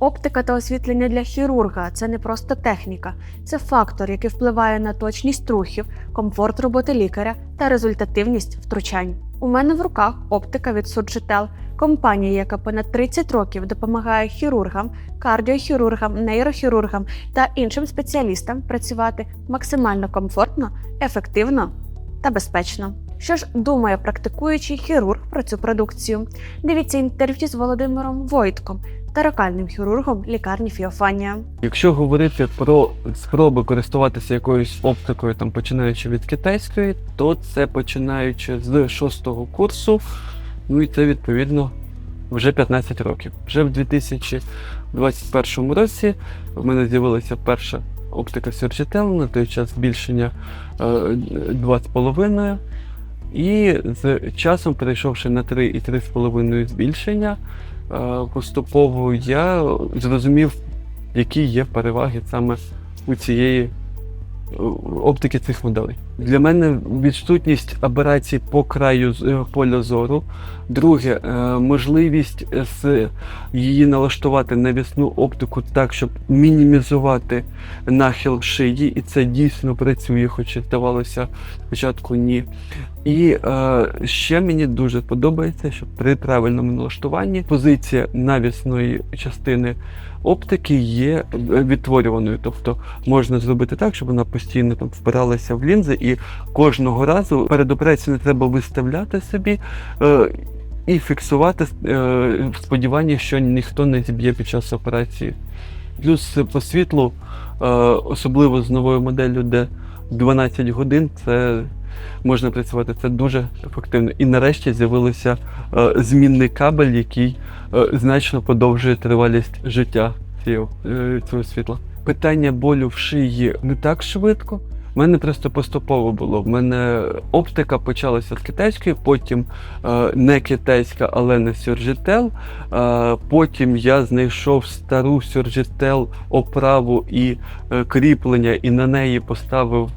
Оптика та освітлення для хірурга це не просто техніка, це фактор, який впливає на точність рухів, комфорт роботи лікаря та результативність втручань. У мене в руках оптика від Surgitel, компанія, яка понад 30 років допомагає хірургам, кардіохірургам, нейрохірургам та іншим спеціалістам працювати максимально комфортно, ефективно та безпечно. Що ж думає практикуючий хірург про цю продукцію? Дивіться інтерв'ю з Володимиром Войтком, таракальним хірургом лікарні Фіофанія. Якщо говорити про спроби користуватися якоюсь оптикою, там починаючи від китайської, то це починаючи з шостого курсу, ну і це відповідно вже 15 років. Вже в 2021 році в мене з'явилася перша оптика Surgitel, на той час збільшення е, 2,5. І з часом, перейшовши на 3 і 3,5 збільшення, е, поступово я зрозумів, які є переваги саме у цієї е, оптики цих моделей. Для мене відсутність аберацій по краю поля зору. Друге, е, можливість її налаштувати навісну оптику так, щоб мінімізувати нахил шиї, і це дійсно працює, хоч здавалося спочатку ні. І е, ще мені дуже подобається, що при правильному налаштуванні позиція навісної частини оптики є е, відтворюваною. Тобто можна зробити так, щоб вона постійно там впиралася в лінзи, і кожного разу перед операцією не треба виставляти собі. Е, і фіксувати е, в сподіванні, що ніхто не зіб'є під час операції. Плюс е, по світлу, е, особливо з новою моделлю, де 12 годин, це можна працювати. Це дуже ефективно. І нарешті з'явився е, змінний кабель, який е, значно подовжує тривалість життя цього, е, цього світла. Питання болю в шиї не так швидко. У мене просто поступово було. В мене оптика почалася з китайської, потім е, не китайська, але не Surgitel. Е, потім я знайшов стару Surgitel оправу і е, кріплення, і на неї поставив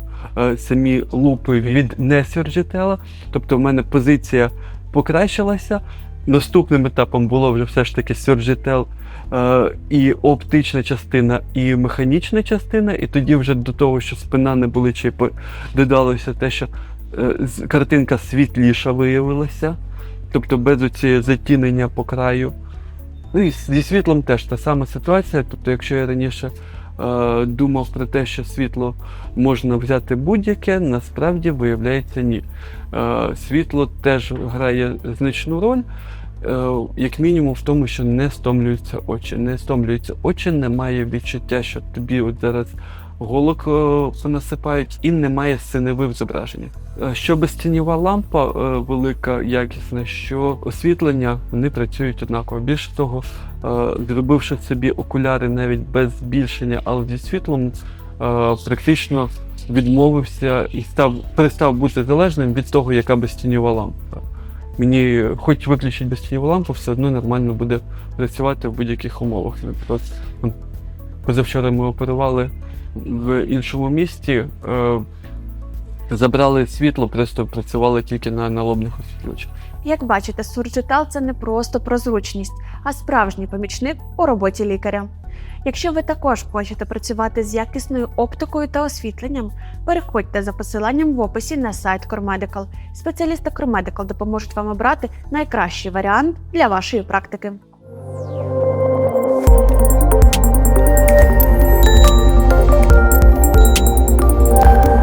самі лупи від не Surgitel. Тобто в мене позиція покращилася. Наступним етапом було вже все ж таки Surgitel е, і оптична частина, і механічна частина. І тоді вже до того, що спина не болить, по- додалося те, що е, картинка світліша виявилася, тобто без оцієї затінення по краю. Ну і зі світлом теж та сама ситуація. Тобто, якщо я раніше е, думав про те, що світло можна взяти будь-яке, насправді виявляється ні. Е, світло теж грає значну роль. е, Як мінімум в тому, що не стомлюються очі. Не стомлюються очі, немає відчуття, що тобі от зараз голок е, понасипають, і немає синеви в зображенні. Е, Що безтіньова лампа е, велика, якісна, що освітлення вони працюють однаково. Більше того, зробивши собі окуляри навіть без збільшення, але зі світлом, практично відмовився і став перестав бути залежним від того, яка безтіньова лампа. Мені хоч виключить безтіньову лампу, все одно нормально буде працювати в будь-яких умовах. Наприклад, позавчора ми оперували в іншому місті, е, забрали світло, просто працювали тільки на налобних освітлювачах. Як бачите, Surgital – це не просто про зручність, а справжній помічник у роботі лікаря. Якщо ви також хочете працювати з якісною оптикою та освітленням, переходьте за посиланням в описі на сайт CoreMedical. Спеціалісти CoreMedical допоможуть вам обрати найкращий варіант для вашої практики.